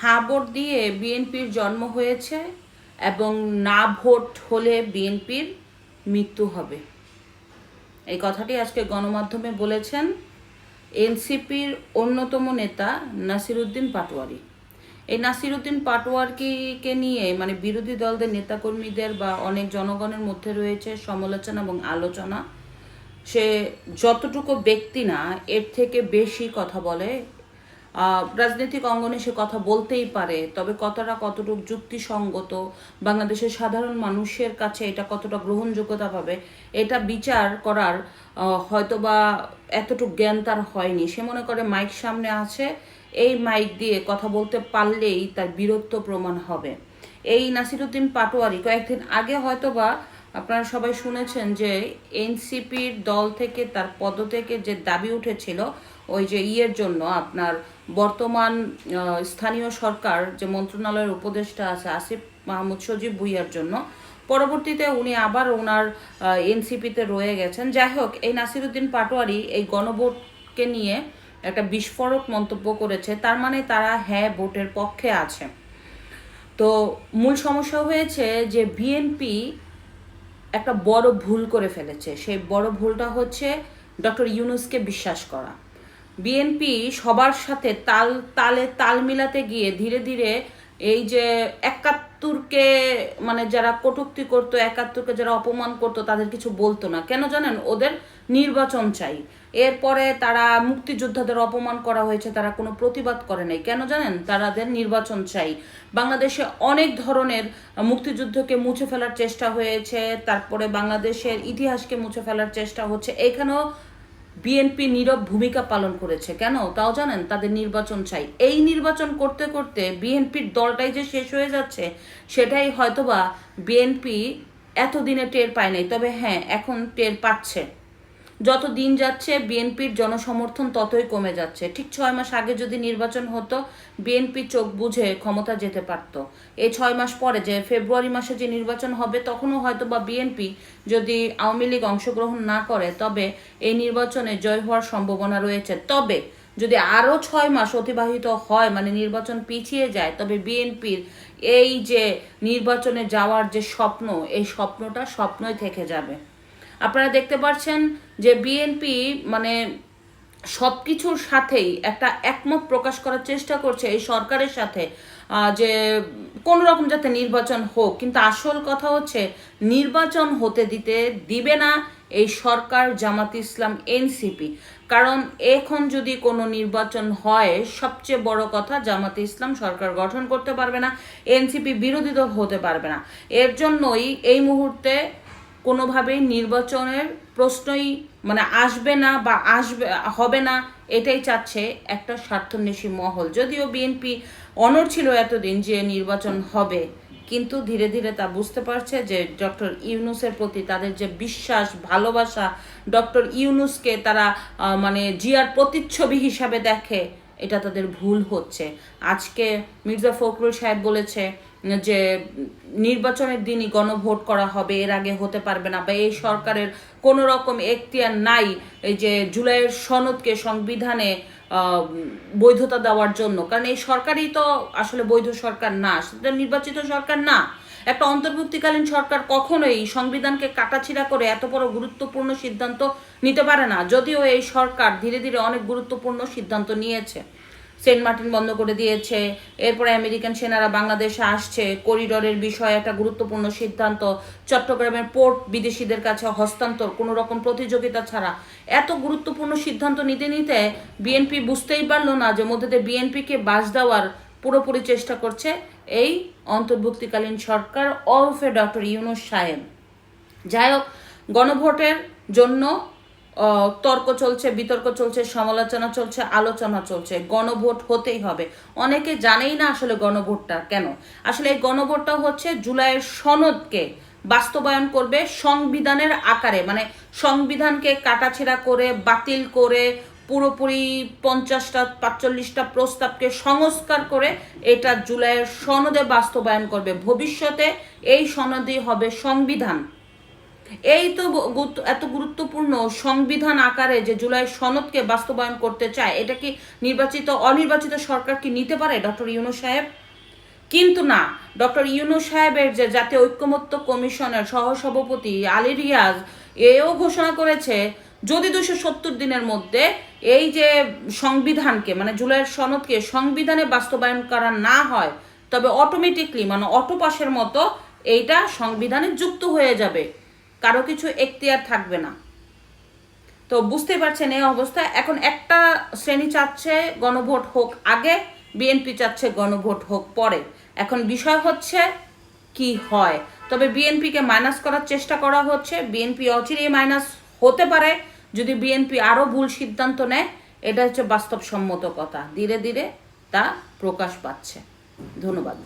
হ্যাঁ ভোট দিয়ে বিএনপির জন্ম হয়েছে এবং না ভোট হলে বিএনপির মৃত্যু হবে। এই কথাটি আজকে গণমাধ্যমে বলেছেন এনসিপির অন্যতম নেতা নাসিরুদ্দিন পাটোয়ারি। এই নাসিরুদ্দিন পাটোয়ারিকে নিয়ে মানে বিরোধী দলদের নেতাকর্মীদের বা অনেক জনগণের মধ্যে রয়েছে সমালোচনা এবং আলোচনা। সে যতটুকু ব্যক্তি না, এর থেকে বেশি কথা বলে রাজনৈতিক অঙ্গনে সে কথা বলতেই পারে, তবে কতটা কতটুকু যুক্তিসঙ্গত, বাংলাদেশের সাধারণ মানুষের কাছে এটা কতটা গ্রহণযোগ্যতা পাবে, এটা বিচার করার হয়তোবা এতটুকু জ্ঞান তার হয়নি। সে মনে করে মাইক সামনে আছে, এই মাইক দিয়ে কথা বলতে পারলেই তার বীরত্ব প্রমাণ হবে। এই নাসিরুদ্দিন পাটোয়ারি কয়েকদিন আগে হয়তোবা আপনারা সবাই শুনেছেন যে এনসিপির দল থেকে, তার পদ থেকে যে দাবি উঠেছিল ওই যে ইয়ের জন্য আপনার বর্তমান স্থানীয় সরকার যে মন্ত্রণালয়ের উপদেষ্টা আছে আসিফ মাহমুদ সজীব ভুইয়ার জন্য, পরবর্তীতে উনি আবার ওনার এনসিপিতে রয়ে গেছেন। যাই হোক, এই নাসিরুদ্দিন পাটোয়ারি এই গণভোটকে নিয়ে একটা বিস্ফোরক মন্তব্য করেছে। তার মানে তারা হ্যাঁ ভোটের পক্ষে আছে। তো মূল সমস্যা হয়েছে যে বিএনপি একটা বড় ভুল করে ফেলেছে। সেই বড় ভুলটা হচ্ছে ডক্টর ইউনুসকে বিশ্বাস করা। বিএনপি সবার সাথে তাল, তালে তাল মিলাতে গিয়ে ধীরে ধীরে এই যে একাত্তরকে মানে যারা কটূক্তি করতো, একাত্তরকে যারা অপমান করতো, তাদের কিছু বলতো না। কেন জানেন? ওদের নির্বাচন চাই। এরপরে তারা মুক্তিযোদ্ধাদের অপমান করা হয়েছে, তারা কোনো প্রতিবাদ করে নাই। কেন জানেন? তাদের নির্বাচন চাই। বাংলাদেশে অনেক ধরনের মুক্তিযুদ্ধকে মুছে ফেলার চেষ্টা হয়েছে, তারপরে বাংলাদেশের ইতিহাসকে মুছে ফেলার চেষ্টা হচ্ছে। এখানেও বিএনপি নীরব ভূমিকা পালন করেছে। কেন? তাও জানেন, তাদের নির্বাচন চাই। এই নির্বাচন করতে করতে বিএনপির দলটাই যে শেষ হয়ে যাচ্ছে, সেটাই হয়তোবা বিএনপি এতদিনে টের পায় নাই। তবে হ্যাঁ এখন টের পাচ্ছে। যত দিন যাচ্ছে, বিএনপির জনসমর্থন ততই কমে যাচ্ছে। ঠিক ছয় মাস আগে যদি নির্বাচন হতো, বিএনপি চোখ বুঝে ক্ষমতা যেতে পারত। এই ছয় মাস পরে যে ফেব্রুয়ারি মাসে যে নির্বাচন হবে, তখনও হয়তো বা বিএনপি যদি আওয়ামী লীগ অংশগ্রহণ না করে, তবে এই নির্বাচনে জয় হওয়ার সম্ভাবনা রয়েছে। তবে যদি আরও ছয় মাস অতিবাহিত হয় মানে নির্বাচন পিছিয়ে যায়, তবে বিএনপির এই যে নির্বাচনে যাওয়ার যে স্বপ্ন, এই স্বপ্নটা স্বপ্নই থেকে যাবে। আপনারা দেখতে পাচ্ছেন যে বিএনপি মানে সব কিছুর সাথেই একটা একমত প্রকাশ করার চেষ্টা করছে এই সরকারের সাথে যে কোনো রকম যাতে নির্বাচন হোক। কিন্তু আসল কথা হচ্ছে, নির্বাচন হতে দিতে দিবে না এই সরকার জামাত ইসলাম এনসিপি কারণ এখন যদি কোনো নির্বাচন হয়, সবচেয়ে বড় কথা জামাত ইসলাম সরকার গঠন করতে পারবে না এনসিপি বিরোধী দল হতে পারবে না। এর জন্যই এই মুহূর্তে কোনোভাবেই নির্বাচনের প্রশ্নই মানে আসবে না বা আসবে, হবে না, এটাই চাচ্ছে একটা স্বার্থন্বেষী মহল। যদিও বিএনপি অনর ছিল এতদিন যে নির্বাচন হবে, কিন্তু ধীরে ধীরে তা বুঝতে পারছে যে ডক্টর ইউনুসের প্রতি তাদের যে বিশ্বাস, ভালোবাসা, ডক্টর ইউনুসকে তারা মানে জিয়ার প্রতিচ্ছবি হিসাবে দেখে, এটা তাদের ভুল হচ্ছে। আজকে মির্জা ফখরুল সাহেব বলেছে যে নির্বাচনের দিনই গণভোট করা হবে, এর আগে হতে পারবে না বা এই সরকারের কোনো রকম এখতিয়ার নাই এই যে জুলাইয়ের সনদকে সংবিধানে বৈধতা দেওয়ার জন্য। কারণ এই সরকারই তো আসলে বৈধ সরকার না, সেটা নির্বাচিত সরকার না। একটা অন্তর্বর্তীকালীন সরকার কখনোই সংবিধানকে কাটাছিড়া করে এত বড় গুরুত্বপূর্ণ সিদ্ধান্ত নিতে পারে না, যদিও এই সরকার ধীরে ধীরে অনেক গুরুত্বপূর্ণ সিদ্ধান্ত নিয়েছে। সেন্ট মার্টিন বন্ধ করে দিয়েছে। এরপরে আমেরিকান সেনারা বাংলাদেশে আসছে। করিডোরের বিষয়ে একটা গুরুত্বপূর্ণ সিদ্ধান্ত, চট্টগ্রামের পোর্ট বিদেশিদের কাছে হস্তান্তর, কোনো রকম প্রতিযোগিতা ছাড়া। এত গুরুত্বপূর্ণ সিদ্ধান্ত নিতে নিতে বিএনপি বুঝতেই পারল না যে মধ্যে বিএনপিকে বাস দেওয়ার পুরোপুরি চেষ্টা করছে এই অন্তর্ভুক্তিকালীন সরকার ওরফে ডক্টর ইউনুস সাহেব। যাই হোক, গণভোটের জন্য তর্ক চলছে, বিতর্ক চলছে, সমালোচনা চলছে, আলোচনা চলছে, গণভোট হতেই হবে। অনেকে জানেই না আসলে গণভোটটা কেন। আসলে এই গণভোটটা হচ্ছে জুলাইয়ের সনদকে বাস্তবায়ন করবে সংবিধানের আকারে। মানে সংবিধানকে কাটাছেড়া করে, বাতিল করে, পুরোপুরি পঞ্চাশটা, পাঁচচল্লিশটা প্রস্তাবকে সংস্কার করে এটা জুলাইয়ের সনদে বাস্তবায়ন করবে। ভবিষ্যতে এই সনদই হবে সংবিধান। এই তো এত গুরুত্বপূর্ণ সংবিধান আকারে যে জুলাই সনদকে বাস্তবায়ন করতে চায়, এটা কি নির্বাচিত, অনির্বাচিত সরকার কি নিতে পারে, ডক্টর ইউনু সাহেব? কিন্তু না, ডক্টর ইউনু সাহেবের যে জাতীয় ঐক্যমত্য কমিশনের সহসভাপতি আলী রিয়াজ, এও ঘোষণা করেছে, যদি দুশো সত্তর দিনের মধ্যে এই যে সংবিধানকে মানে জুলাইয়ের সনদকে সংবিধানে বাস্তবায়ন করা না হয়, তবে অটোমেটিকলি মানে অটো পাসের মতো, এইটা সংবিধানে যুক্ত হয়ে যাবে। কারও কিছু এখতিয়ার থাকবে না। তো বুঝতে পারছেন এই অবস্থা। এখন একটা শ্রেণি চাচ্ছে গণভোট হোক আগে, বিএনপি চাচ্ছে গণভোট হোক পরে। এখন বিষয় হচ্ছে কি হয়। তবে বিএনপিকে মাইনাস করার চেষ্টা করা হচ্ছে। বিএনপি অচিরেই মাইনাস হতে পারে। যদি বিএনপি আরও ভুল সিদ্ধান্ত নেয়, এটা হচ্ছে বাস্তবসম্মত কথা। ধীরে ধীরে তা প্রকাশ পাচ্ছে। ধন্যবাদ।